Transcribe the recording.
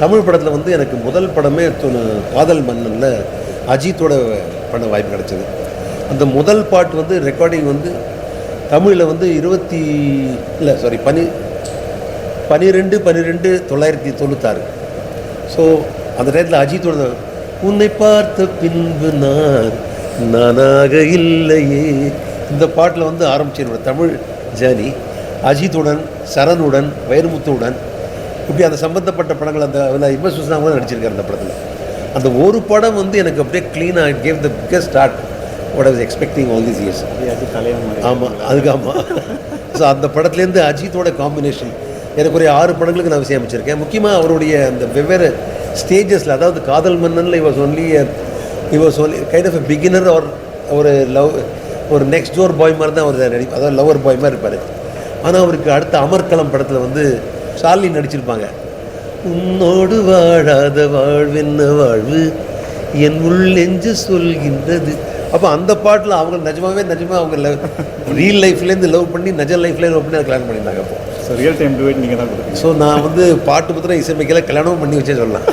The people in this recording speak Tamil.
தமிழ் படத்தில் வந்து எனக்கு முதல் படமே காதல் மன்னனில் அஜித்தோட பண்ண வாய்ப்பு கிடச்சிது. அந்த முதல் பாட்டு வந்து ரெக்கார்டிங் வந்து தமிழில் வந்து இருபத்தி இல்லை சாரி பனி பனிரெண்டு பன்னிரெண்டு தொள்ளாயிரத்தி தொண்ணூத்தாறு. ஸோ அந்த டயத்தில் அஜித்தோட உன்னை பார்த்த பின்பு நான் நானாக இல்லையே இந்த பாட்டில் வந்து ஆரம்பிச்சு என்னோடய தமிழ் ஜேர்னி அஜித்துடன் சரணுடன் வைரமுத்துவுடன் இப்படி அந்த சம்பந்தப்பட்ட படங்கள் அந்த இமஸ் சுஸ்னா கூட நடிச்சிருக்காரு அந்த படத்தில். அந்த ஒரு படம் வந்து எனக்கு அப்படியே க்ளீனாக gave the biggest start what was expecting all these years ஆமாம் அதுக்கு ஆமாம் ஸோ அந்த படத்துலேருந்து அஜித்தோட காம்பினேஷன் எனக்கு ஒரு ஆறு படங்களுக்கு நான் இசையமைச்சிருக்கேன் முக்கியமாக அவருடைய அந்த வெவ்வேறு ஸ்டேஜஸில் அதாவது காதல் மன்னனில் he was only he was only kind of beginner ஒரு ஒரு லவ் ஒரு நெக்ஸ்ட் டோர் பாய் மாதிரி தான் அவர் நடி அதாவது லவர் பாய் மாதிரி இருப்பார். ஆனால் அவருக்கு அடுத்த அமர்கலம் படத்தில் வந்து சார்லி நடிச்சிருப்பாங்க. உன்னோடு வாழாத வாழ்வென்ன வாழ்வு? என் உள்ளெஞ்சு சொல்கின்றது. அப்போ அந்த பாட்டில் அவங்க நிஜமாவே நிஜமாக அவங்க லவ் ரியல் லைஃப்லேருந்து லவ் பண்ணி நிஜ லைஃப்லேயே லவ் பண்ணி அதை கல்யாணம் பண்ணியிருந்தாங்க அப்போ. ஸோ ரியல் டைம் நீங்கள் தான் ஸோ நான் வந்து பாட்டு பத்திரம் இசைமைக்கல கல்யாணமும் பண்ணி வச்சே சொல்லலாம்.